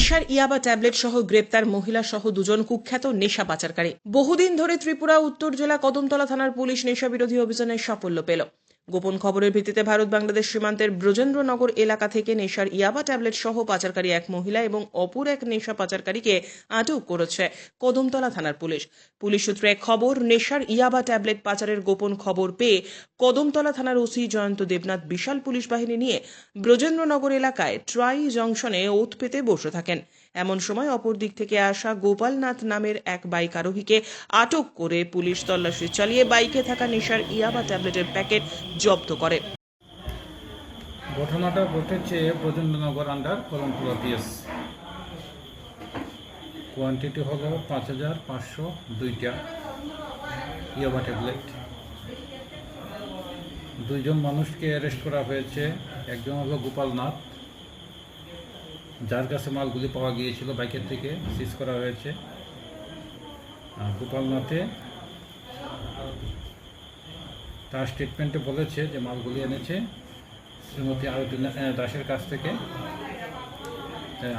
নেশার ইয়াবা ট্যাবলেট সহ গ্রেপ্তার মহিলা সহ দুজন কুখ্যাত নেশা পাচারকারী। বহুদিন ধরে ত্রিপুরা, উত্তর জেলা, কদমতলা থানার পুলিশ নেশা বিরোধী অভিযানে সাফল্য পেল। গোপন খবরের ভিত্তিতে ভারত বাংলাদেশ সীমান্তের ব্রজেন্দ্রনগর এলাকা থেকে নেশার ইয়াবা ট্যাবলেট সহ পাচারকারী এক মহিলা এবং অপর এক নেশা পাচারকারীকে আটক করেছে কদমতলা থানার পুলিশ। পুলিশ সূত্রে খবর, নেশার ইয়াবা ট্যাবলেট পাচারের গোপন খবর পেয়ে কদমতলা থানার ওসি জয়ন্ত দেবনাথ বিশাল পুলিশ বাহিনী নিয়ে ব্রজেন্দ্রনগর এলাকায় ট্রাই জংশনে ওত পেতে বসে থাকেন। এমন সময় অপর দিক থেকে আসা গোপালনাথ নামের এক বাইক আরোহীকে আটক করে পুলিশ তল্লাশি চালিয়ে বাইকে থাকা নেশার ইয়াবা ট্যাবলেটের প্যাকেট জব্দ করে। ঘটনাটা ঘটেছে Brajendranagar under Kalampura PS quantity হলো পাঁচ হাজার পাঁচশো দুইটা। ইয়াবা ট্যাবলেট দুইজন মানুষকে অ্যারেস্ট করা হয়েছে। একজন হলো গোপালনাথ যার কাছে মালগুলি পাওয়া গিয়েছিল বাইকের থেকে সিজ করা হয়েছে। গোপালনাথে তার স্টেটমেন্টে বলেছে যে মালগুলি এনেছে শ্রীমতী আরতি দাসের কাছ থেকে।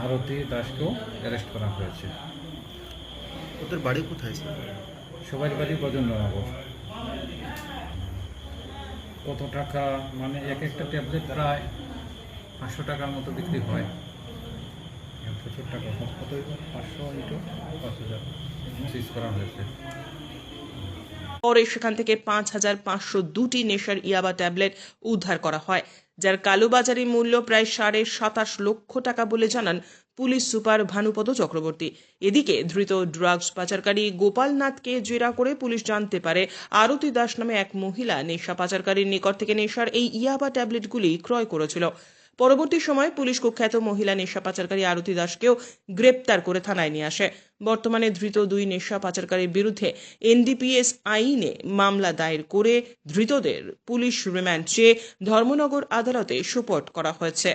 আরতি দাসকেও অ্যারেস্ট করা হয়েছে। ওদের বাড়ি কোথায় সবাই বাড়ি প্রজন্মনগর কত টাকা মানে এক একটা ট্যাবলেট প্রায় পাঁচশো টাকার মতো বিক্রি হয়। প্রচুর টাকা কত পাঁচশো ইন্টু পাঁচ হাজার। সিজ করা হয়েছে। পরে সেখান থেকে পাঁচ হাজার পাঁচশো দুটি নেশার ইয়াবা ট্যাবলেট উদ্ধার করা হয়, যার কালোবাজারি মূল্য প্রায় সাড়ে সাতাশ লক্ষ টাকা বলে জানান পুলিশ সুপার ভানুপদ চক্রবর্তী। এদিকে ধৃত ড্রাগস পাচারকারী গোপালনাথকে জেরা করে পুলিশ জানতে পারে, আরতি দাস নামে এক মহিলা নেশা পাচারকারীর নিকট থেকে নেশার এই ইয়াবা ট্যাবলেটগুলি ক্রয় করেছিল। পরবর্তী সময়ে পুলিশ কুখ্যাত মহিলা নেশা পাচারকারী আরতি দাসকেও গ্রেপ্তার করে থানায় নিয়ে আসে। বর্তমানে ধৃত দুই নেশা পাচারকারীর বিরুদ্ধে এনডিপিএস আইনে মামলা দায়ের করে ধৃতদের পুলিশ রিমান্ড চেয়ে ধর্মনগর আদালতে সুপোর্ট করা হয়েছে।